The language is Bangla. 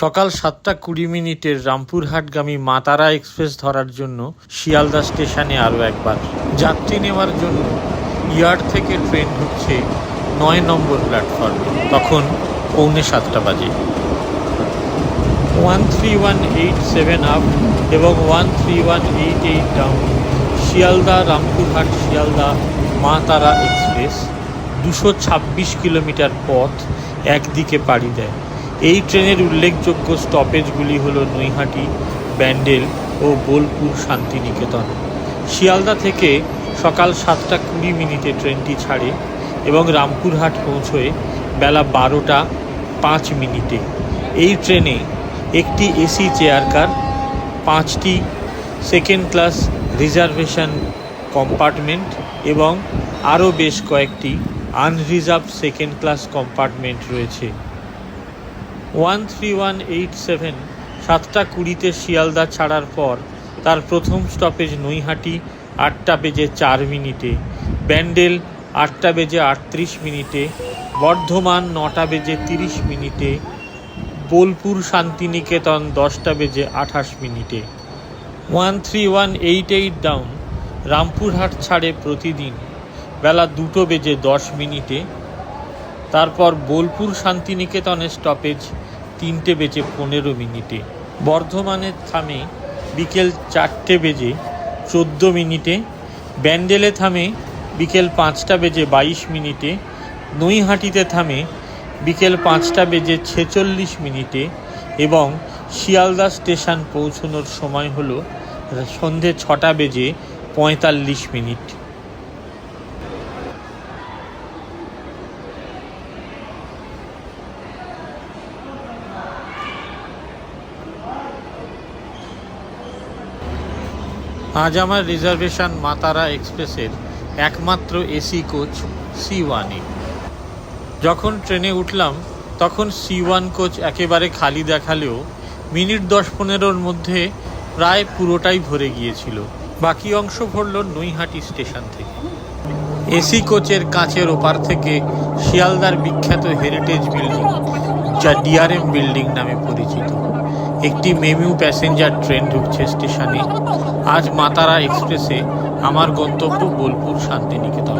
সকাল সাতটা কুড়ি মিনিটের রামপুরহাটগামী মাতারা এক্সপ্রেস ধরার জন্য শিয়ালদা স্টেশনে আরও একবার। যাত্রী নেওয়ার জন্য ইয়ার্ড থেকে ট্রেন ঢুকছে নয় নম্বর প্ল্যাটফর্মে। তখন পৌনে সাতটা বাজে। One three one eight seven up এবং one three one eight eight down Sealdah Rampurhat Sealdah Maa Tara express দুশো ছাব্বিশ কিলোমিটার পথ একদিকে পাড়ি দেয়। এই ট্রেনের উল্লেখযোগ্য স্টপেজগুলি হল নৈহাটি, ব্যান্ডেল ও বোলপুর শান্তিনিকেতন। শিয়ালদা থেকে সকাল সাতটা কুড়ি মিনিটে ট্রেনটি ছাড়ে এবং রামপুরহাট পৌঁছয় বেলা বারোটা পাঁচ মিনিটে। এই ট্রেনে একটি এসি চেয়ার কার, পাঁচটি সেকেন্ড ক্লাস রিজার্ভেশন কম্পার্টমেন্ট এবং আরও বেশ কয়েকটি আনরিজার্ভ সেকেন্ড ক্লাস কম্পার্টমেন্ট রয়েছে। One three one eight seven, সাতটা কুড়িতে শিয়ালদা ছাড়ার পর তার প্রথম স্টপেজ নৈহাটি, আটটা বেজে চার মিনিটে। ব্যান্ডেল, আটটা বেজে আটত্রিশ মিনিটে। বর্ধমান, নটা বেজে তিরিশ মিনিটে। বোলপুর, শান্তিনিকেতন, দশটা বেজে আঠাশ মিনিটে। One three one eight eight down, Rampurhat ছাড়ে প্রতিদিন। বেলা দুটো বেজে দশ মিনিটে। তারপর বোলপুর, শান্তিনিকেতনের স্টপেজ তিনটে বেজে পনেরো মিনিটে। বর্ধমানের থামে বিকেল চারটে বেজে চোদ্দ মিনিটে। ব্যান্ডেলে থামে বিকেল পাঁচটা বেজে বাইশ মিনিটে। নৈহাটিতে থামে বিকেল পাঁচটা বেজে ছেচল্লিশ মিনিটে এবং শিয়ালদা স্টেশন পৌঁছানোর সময় হলো সন্ধে ছটা বেজে পঁয়তাল্লিশ মিনিট। আজ আমার রিজার্ভেশন মাতারা এক্সপ্রেসের একমাত্র এসি কোচ সি ওয়ানে যখন ট্রেনে উঠলাম, তখন সি ওয়ান কোচ একেবারে খালি দেখালেও মিনিট দশ পনেরোর মধ্যে প্রায় পুরোটাই ভরে গিয়েছিল। বাকি অংশ ভরল নৈহাটি স্টেশন থেকে। এসি কোচের কাঁচের ওপার থেকে শিয়ালদার বিখ্যাত হেরিটেজ বিল্ডিং, যা ডিআরএম বিল্ডিং নামে পরিচিত। একটি মেমিউ প্যাসেঞ্জার ট্রেন ঢুকছে স্টেশনে। আজ মাতারা এক্সপ্রেসে আমার গন্তব্য বোলপুর শান্তিনিকেতন।